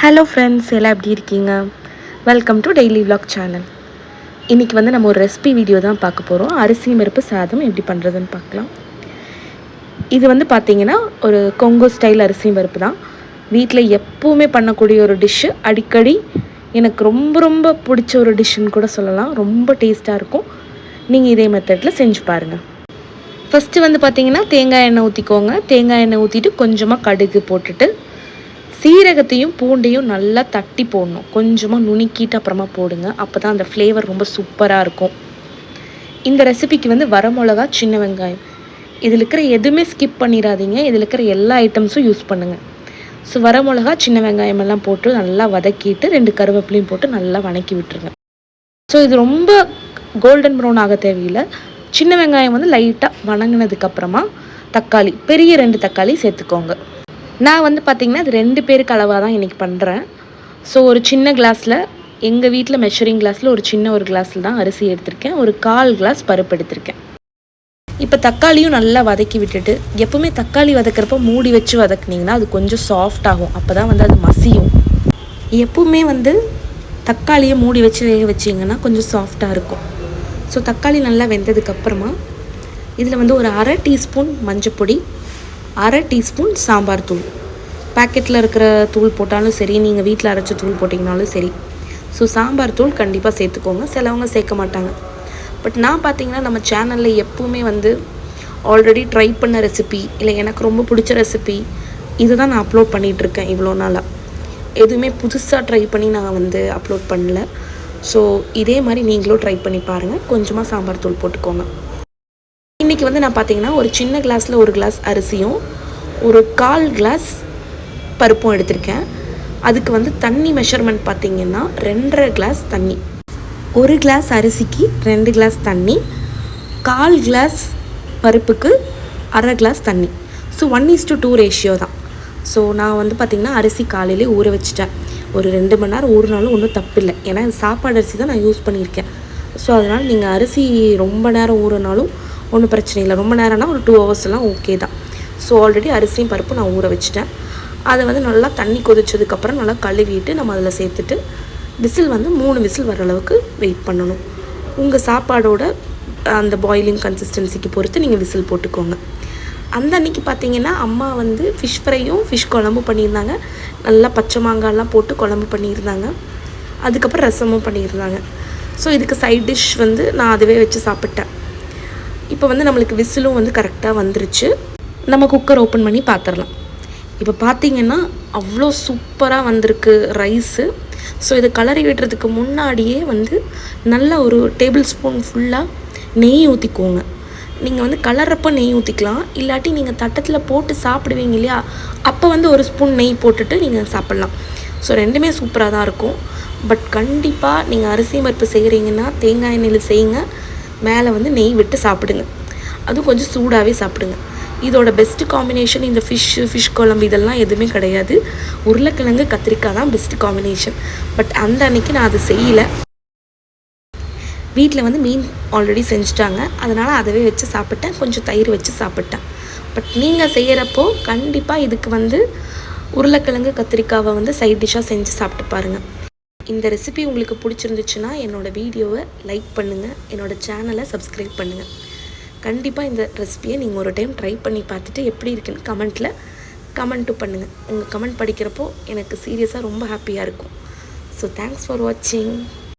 Hello friends எல்லாம் எப்படி இருக்கீங்க? Welcome to daily vlog channel இன்றைக்கி வந்து நம்ம ஒரு ரெசிபி வீடியோ தான் பார்க்க போகிறோம் அரிசி பருப்பு சாதம் எப்படி பண்ணுறதுன்னு பார்க்கலாம். இது வந்து பார்த்திங்கன்னா ஒரு கொங்கோ ஸ்டைல் அரிசி பருப்பு தான். வீட்டில் எப்போவுமே பண்ணக்கூடிய ஒரு டிஷ்ஷு அடிக்கடி எனக்கு ரொம்ப ரொம்ப பிடிச்ச ஒரு டிஷ்ஷுன்னு கூட சொல்லலாம். ரொம்ப டேஸ்ட்டாக இருக்கும். நீங்கள் இதே மெத்தடில் செஞ்சு பாருங்கள் ஃபஸ்ட்டு வந்து பார்த்திங்கன்னா தேங்காய் எண்ணெய் ஊற்றிக்கோங்க தேங்காய் எண்ணெய் ஊற்றிட்டு கொஞ்சமாக கடுகு போட்டுட்டு சீரகத்தையும் பூண்டையும் நல்லா தட்டி போடணும். கொஞ்சமாக நுணுக்கிட்டு அப்புறமா போடுங்க. அப்போ தான் அந்த ஃப்ளேவர் ரொம்ப சூப்பராக இருக்கும். இந்த ரெசிபிக்கு வந்து வரமிளகா சின்ன வெங்காயம். இதில் இருக்கிற எதுவுமே ஸ்கிப் பண்ணிடாதீங்க. இதில் இருக்கிற எல்லா ஐட்டம்ஸும் யூஸ் பண்ணுங்கள் ஸோ வரமிளகா சின்ன வெங்காயம் எல்லாம் போட்டு நல்லா வதக்கிட்டு ரெண்டு கருவேப்பிலையும் போட்டு நல்லா வணக்கி விட்டுருங்க. ஸோ இது ரொம்ப கோல்டன் ப்ரௌன் ஆக தேவையில்லை. சின்ன வெங்காயம் வந்து லைட்டாக வணங்கினதுக்கப்புறமா தக்காளி பெரிய ரெண்டு தக்காளி சேர்த்துக்கோங்க. நான் வந்து பார்த்திங்கன்னா அது ரெண்டு பேருக்கு அளவாக தான் இன்றைக்கி பண்ணுறேன் ஸோ ஒரு சின்ன கிளாஸில் எங்கள் வீட்டில் மெஷரிங் கிளாஸில் ஒரு சின்ன ஒரு கிளாஸில் தான் அரிசி எடுத்திருக்கேன். ஒரு கால் கிளாஸ் பருப்பு எடுத்திருக்கேன். இப்போ தக்காளியும் நல்லா வதக்கி விட்டுட்டு எப்போவுமே தக்காளி வதக்கிறப்ப மூடி வச்சு வதக்குனீங்கன்னா அது கொஞ்சம் சாஃப்ட் ஆகும். அப்போ தான் வந்து அது மசியும். எப்பவுமே வந்து தக்காளியை மூடி வச்சு வேக வச்சிங்கன்னா கொஞ்சம் சாஃப்டாக இருக்கும். ஸோ தக்காளி நல்லா வெந்ததுக்கப்புறமா இதில் வந்து ஒரு அரை டீஸ்பூன் மஞ்சப்பொடி அரை டீஸ்பூன் சாம்பார் தூள். பேக்கெட்டில் இருக்கிற தூள் போட்டாலும் சரி நீங்கள் வீட்டில் அரைச்ச தூள் போட்டிங்கனாலும் சரி. ஸோ சாம்பார் தூள் கண்டிப்பாக சேர்த்துக்கோங்க. சிலவங்க சேர்க்க மாட்டாங்க. பட் நான் பார்த்தீங்கன்னா நம்ம சேனலில் எப்போவுமே வந்து ஆல்ரெடி ட்ரை பண்ண ரெசிபி இல்லை எனக்கு ரொம்ப பிடிச்ச ரெசிபி இதுதான் நான் அப்லோட் பண்ணிகிட்ருக்கேன் இவ்வளோ நாளாக எதுவுமே புதுசாக ட்ரை பண்ணி நான் வந்து அப்லோட் பண்ணல. ஸோ இதே மாதிரி நீங்களும் ட்ரை பண்ணி பாருங்கள் கொஞ்சமாக சாம்பார் தூள் போட்டுக்கோங்க. இன்றைக்கி வந்து நான் பார்த்தீங்கன்னா ஒரு சின்ன கிளாஸில் ஒரு கிளாஸ் அரிசியும் ஒரு கால் கிளாஸ் பருப்பும் எடுத்திருக்கேன். அதுக்கு வந்து தண்ணி மெஷர்மெண்ட் பார்த்தீங்கன்னா ரெண்டரை கிளாஸ் தண்ணி. ஒரு கிளாஸ் அரிசிக்கு ரெண்டு கிளாஸ் தண்ணி கால் கிளாஸ் பருப்புக்கு அரை கிளாஸ் தண்ணி. So one is to two ratio தான். ஸோ நான் வந்து பார்த்திங்கன்னா அரிசி காலையிலே ஊற வச்சுட்டேன். ஒரு ரெண்டு மணி நேரம் ஊறினாலும் ஒன்றும் தப்பு இல்லை. ஏன்னா சாப்பாடு அரிசி தான் நான் யூஸ் பண்ணியிருக்கேன். ஸோ அதனால் நீங்கள் அரிசி ரொம்ப நேரம் ஊறினாலும் ஒன்றும் பிரச்சனை இல்லை. ரொம்ப நேரம்னா ஒரு டூ ஹவர்ஸ்லாம் ஓகே தான். ஸோ ஆல்ரெடி அரிசியும் பருப்பு நான் ஊற வச்சுட்டேன். அதை வந்து நல்லா தண்ணி கொதிச்சதுக்கப்புறம் நல்லா கழுவிட்டு நம்ம அதில் சேர்த்துட்டு விசில் வந்து மூணு விசில் வர அளவுக்கு வெயிட் பண்ணணும். உங்கள் சாப்பாடோட அந்த பாயிலிங் கன்சிஸ்டன்சிக்கு பொறுத்து நீங்கள் விசில் போட்டுக்கோங்க. அந்த அன்னைக்கு பார்த்தீங்கன்னா அம்மா வந்து ஃபிஷ் ஃப்ரையும் ஃபிஷ் குழம்பு பண்ணியிருந்தாங்க. நல்லா பச்சை மாங்காய்லாம் போட்டு குழம்பு பண்ணியிருந்தாங்க. அதுக்கப்புறம் ரசமும் பண்ணியிருந்தாங்க. ஸோ இதுக்கு சைட் டிஷ் வந்து நான் அதுவே வச்சு சாப்பிட்டேன். இப்போ வந்து நம்மளுக்கு விசிலும் வந்து கரெக்டாக வந்துருச்சு. நம்ம குக்கர் ஓப்பன் பண்ணி பார்த்துடலாம் இப்போ பார்த்தீங்கன்னா அவ்வளோ சூப்பராக வந்திருக்கு ரைஸு ஸோ இதை கலரி விடுறதுக்கு முன்னாடியே வந்து நல்ல ஒரு டேபிள் ஸ்பூன் ஃபுல்லாக நெய் ஊற்றிக்கோங்க நீங்கள் வந்து கலர்றப்போ நெய் ஊற்றிக்கலாம் இல்லாட்டி நீங்கள் தட்டத்தில் போட்டு சாப்பிடுவீங்க இல்லையா? அப்போ வந்து ஒரு ஸ்பூன் நெய் போட்டுட்டு நீங்கள் சாப்பிட்லாம். ஸோ ரெண்டுமே சூப்பராக தான் இருக்கும். பட் கண்டிப்பாக நீங்கள் அரிசி மறுப்பு செய்கிறீங்கன்னா தேங்காய் எண்ணெயில் செய்யுங்க. மேலே வந்து நெய் விட்டு சாப்பிடுங்க. அதுவும் கொஞ்சம் சூடாகவே சாப்பிடுங்க. இதோட பெஸ்ட் காம்பினேஷன் இந்த ஃபிஷ் ஃபிஷ் குழம்பு இதெல்லாம் எதுவுமே கிடையாது. உருளைக்கிழங்கு கத்திரிக்காய் தான் பெஸ்ட் காம்பினேஷன் பட் அந்த அன்னைக்கு நான் அது செய்யலை. வீட்டில் வந்து மீன் ஆல்ரெடி செஞ்சுட்டாங்க. அதனால் அதவே வச்சு சாப்பிட்டேன். கொஞ்சம் தயிர் வச்சு சாப்பிட்டேன். பட் நீங்கள் செய்கிறப்போ கண்டிப்பாக இதுக்கு வந்து உருளைக்கிழங்கு கத்திரிக்காவை வந்து சைட் டிஷ்ஷாக செஞ்சு சாப்பிட்டு பாருங்கள் இந்த ரெசிபி உங்களுக்கு பிடிச்சிருந்துச்சுன்னா என்னோடய வீடியோவை லைக் பண்ணுங்கள் என்னோடய சேனலை சப்ஸ்கிரைப் பண்ணுங்கள் கண்டிப்பாக இந்த ரெசிபியை நீங்கள் ஒரு டைம் ட்ரை பண்ணி பார்த்துட்டு எப்படி இருக்குன்னு கமெண்ட்டில் கமெண்ட்டும் பண்ணுங்கள் உங்கள் கமெண்ட் படிக்கிறப்போ எனக்கு சீரியஸாக ரொம்ப ஹாப்பியாக இருக்கும். ஸோ தேங்க்ஸ் ஃபார் வாட்சிங்